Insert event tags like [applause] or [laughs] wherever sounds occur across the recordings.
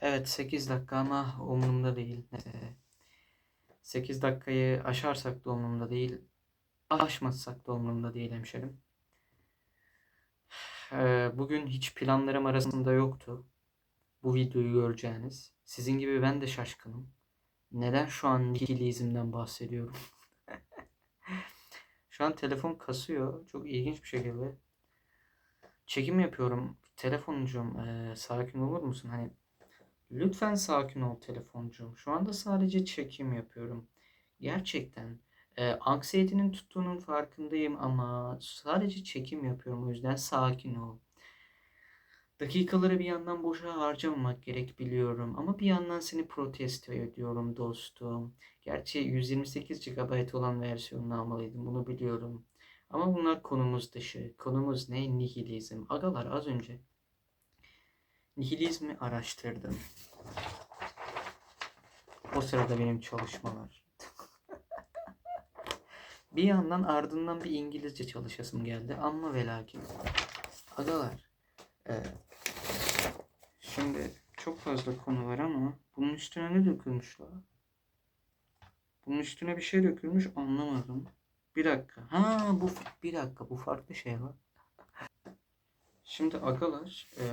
Evet 8 dakika ama umurumda değil. Neyse. 8 dakikayı aşarsak da umurumda değil. Aşmazsak da umurumda değil hemşerim. Ee, Bugün hiç planlarım arasında yoktu. Bu videoyu göreceğiniz. Sizin gibi ben de şaşkınım. Neden şu an nihilizmden bahsediyorum? [laughs] Şu an telefon kasıyor. Çok ilginç bir şekilde. Çekim yapıyorum. Telefoncuğum eee, sakin olur musun? Hani lütfen sakin ol telefoncuğum. Şu anda sadece çekim yapıyorum. Gerçekten eee anksiyetenin tuttuğunun farkındayım ama sadece çekim yapıyorum. O yüzden sakin ol. Dakikaları bir yandan boşa harcamamak gerek biliyorum ama bir yandan seni protesto ediyorum dostum. Gerçi 128 GB olan versiyonunu almalıydım bunu biliyorum. Ama bunlar konumuz dışı. Konumuz ne? Nihilizm. Agalar az önce nihilizmi araştırdım. O sırada benim çalışmalar. [laughs] Bir yandan ardından bir İngilizce çalışasım geldi ama ve lakin. Agalar. e, şimdi çok fazla konu var ama bunun üstüne ne dökülmüş la? Bunun üstüne bir şey dökülmüş anlamadım. Bir dakika. Ha bu bir dakika bu farklı şey var. [laughs] Şimdi agalar e,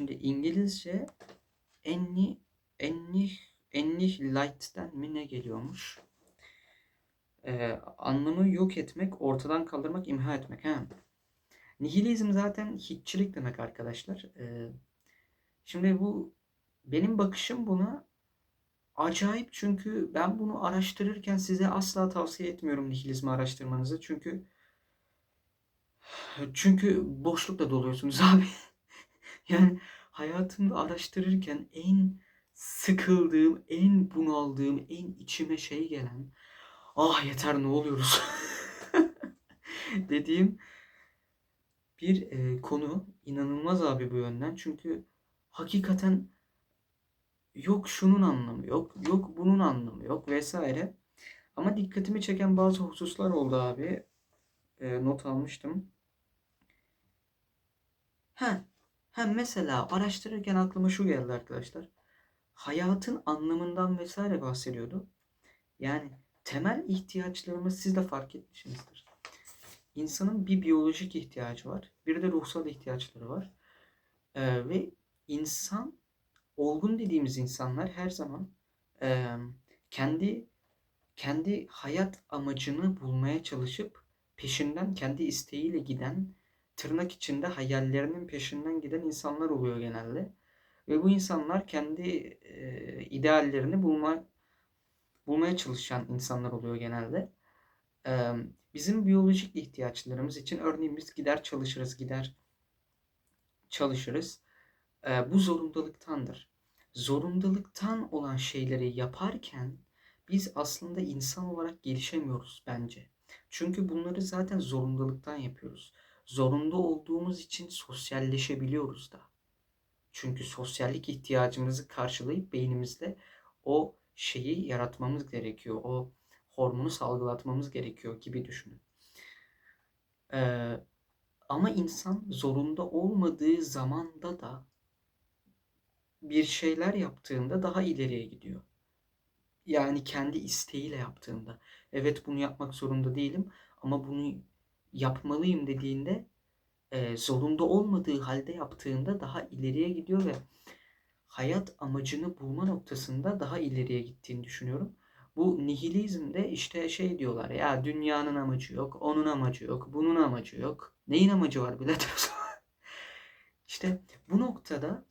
şimdi İngilizce enni ennih ennih light'ten mi ne geliyormuş? E, anlamı yok etmek, ortadan kaldırmak, imha etmek. Ha. Nihilizm zaten hiççilik demek arkadaşlar. E, şimdi bu benim bakışım buna acayip çünkü ben bunu araştırırken size asla tavsiye etmiyorum nihilizmi araştırmanızı. Çünkü çünkü boşlukla doluyorsunuz [laughs] abi. Yani hayatımda araştırırken en sıkıldığım, en bunaldığım, en içime şey gelen ah yeter ne oluyoruz [laughs] dediğim bir e, konu inanılmaz abi bu yönden. Çünkü hakikaten yok şunun anlamı yok, yok bunun anlamı yok vesaire. Ama dikkatimi çeken bazı hususlar oldu abi. E, not almıştım. Ha, ha mesela araştırırken aklıma şu geldi arkadaşlar. Hayatın anlamından vesaire bahsediyordu. Yani temel ihtiyaçlarımız siz de fark etmişsinizdir. İnsanın bir biyolojik ihtiyacı var, bir de ruhsal ihtiyaçları var. Ee, ve insan, olgun dediğimiz insanlar her zaman e, kendi kendi hayat amacını bulmaya çalışıp peşinden kendi isteğiyle giden, tırnak içinde hayallerinin peşinden giden insanlar oluyor genelde. Ve bu insanlar kendi e, ideallerini bulma, bulmaya çalışan insanlar oluyor genelde. E, bizim biyolojik ihtiyaçlarımız için örneğin biz gider çalışırız, gider çalışırız. E, bu zorundalıktandır. Zorundalıktan olan şeyleri yaparken biz aslında insan olarak gelişemiyoruz bence. Çünkü bunları zaten zorundalıktan yapıyoruz. Zorunda olduğumuz için sosyalleşebiliyoruz da. Çünkü sosyallik ihtiyacımızı karşılayıp beynimizde o şeyi yaratmamız gerekiyor. O hormonu salgılatmamız gerekiyor gibi düşünün. Ee, ama insan zorunda olmadığı zamanda da bir şeyler yaptığında daha ileriye gidiyor. Yani kendi isteğiyle yaptığında. Evet bunu yapmak zorunda değilim ama bunu yapmalıyım dediğinde e, zorunda olmadığı halde yaptığında daha ileriye gidiyor ve hayat amacını bulma noktasında daha ileriye gittiğini düşünüyorum. Bu nihilizmde işte şey diyorlar ya dünyanın amacı yok, onun amacı yok, bunun amacı yok. Neyin amacı var birader? [laughs] işte bu noktada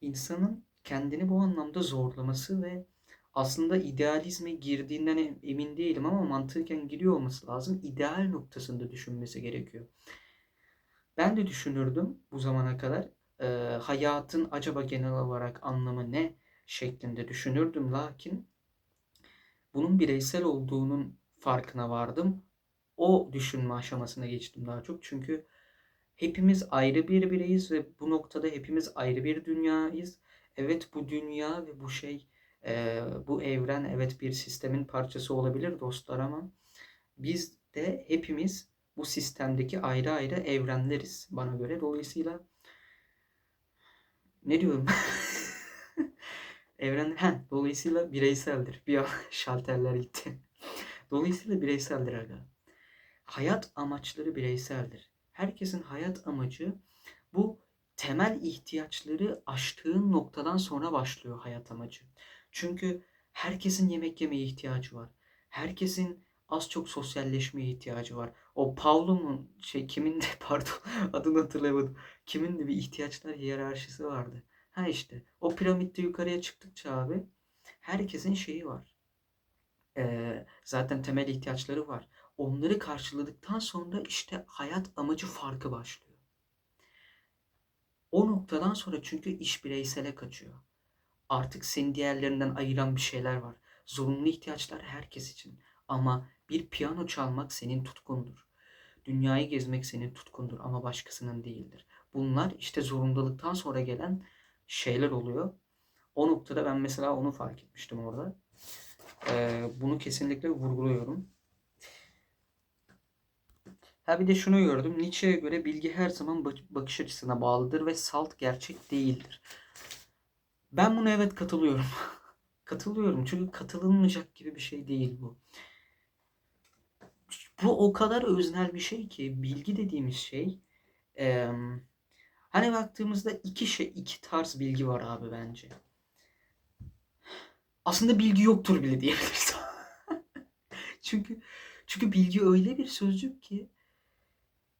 insanın kendini bu anlamda zorlaması ve aslında idealizme girdiğinden emin değilim ama mantıken giriyor olması lazım. İdeal noktasında düşünmesi gerekiyor. Ben de düşünürdüm bu zamana kadar. E, hayatın acaba genel olarak anlamı ne şeklinde düşünürdüm. Lakin bunun bireysel olduğunun farkına vardım. O düşünme aşamasına geçtim daha çok. Çünkü hepimiz ayrı bir bireyiz ve bu noktada hepimiz ayrı bir dünyayız. Evet bu dünya ve bu şey, e, bu evren evet bir sistemin parçası olabilir dostlar ama biz de hepimiz bu sistemdeki ayrı ayrı evrenleriz bana göre. Dolayısıyla ne diyorum? [laughs] Evren he, dolayısıyla bireyseldir. Bir an [laughs] şalterler gitti. Dolayısıyla bireyseldir aga. Hayat amaçları bireyseldir. Herkesin hayat amacı bu temel ihtiyaçları aştığın noktadan sonra başlıyor hayat amacı. Çünkü herkesin yemek yemeye ihtiyacı var. Herkesin az çok sosyalleşmeye ihtiyacı var. O Paulo'nun şey kimin de [laughs] pardon adını hatırlayamadım. Kimin de bir ihtiyaçlar hiyerarşisi vardı. Ha işte o piramitte yukarıya çıktıkça abi herkesin şeyi var. Ee, zaten temel ihtiyaçları var. Onları karşıladıktan sonra işte hayat amacı farkı başlıyor. O noktadan sonra çünkü iş bireysele kaçıyor. Artık seni diğerlerinden ayıran bir şeyler var. Zorunlu ihtiyaçlar herkes için. Ama bir piyano çalmak senin tutkundur. Dünyayı gezmek senin tutkundur ama başkasının değildir. Bunlar işte zorundalıktan sonra gelen şeyler oluyor. O noktada ben mesela onu fark etmiştim orada. Ee, bunu kesinlikle vurguluyorum. Ha bir de şunu gördüm. Nietzsche'ye göre bilgi her zaman bak- bakış açısına bağlıdır ve salt gerçek değildir. Ben buna evet katılıyorum. [laughs] katılıyorum çünkü katılınmayacak gibi bir şey değil bu. Bu o kadar öznel bir şey ki bilgi dediğimiz şey eee, hani baktığımızda iki şey iki tarz bilgi var abi bence. Aslında bilgi yoktur bile diyebiliriz. [laughs] çünkü çünkü bilgi öyle bir sözcük ki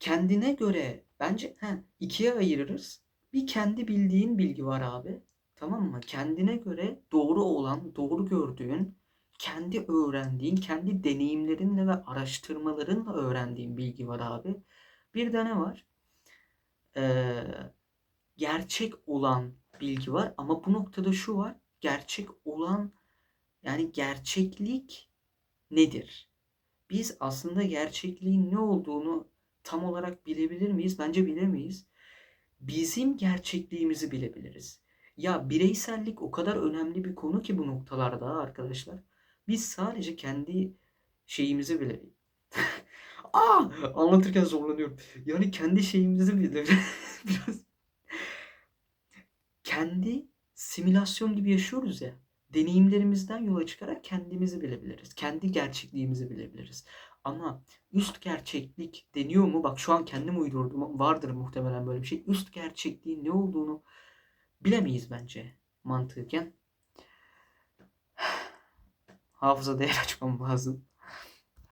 kendine göre bence he, ikiye ayırırız. Bir kendi bildiğin bilgi var abi. Tamam mı? Kendine göre doğru olan, doğru gördüğün, kendi öğrendiğin, kendi deneyimlerinle ve araştırmalarınla öğrendiğin bilgi var abi. Bir de ne var? Ee, gerçek olan bilgi var ama bu noktada şu var. Gerçek olan yani gerçeklik nedir? Biz aslında gerçekliğin ne olduğunu tam olarak bilebilir miyiz? Bence bilemeyiz. Bizim gerçekliğimizi bilebiliriz. Ya bireysellik o kadar önemli bir konu ki bu noktalarda arkadaşlar. Biz sadece kendi şeyimizi bile Aa, [laughs] anlatırken zorlanıyorum. Yani kendi şeyimizi bile [laughs] biraz kendi simülasyon gibi yaşıyoruz ya. Deneyimlerimizden yola çıkarak kendimizi bilebiliriz. Kendi gerçekliğimizi bilebiliriz. Ama üst gerçeklik deniyor mu? Bak şu an kendim uydurdum. Vardır muhtemelen böyle bir şey. Üst gerçekliğin ne olduğunu bilemeyiz bence mantıken. [sighs] Hafıza değer açmam lazım.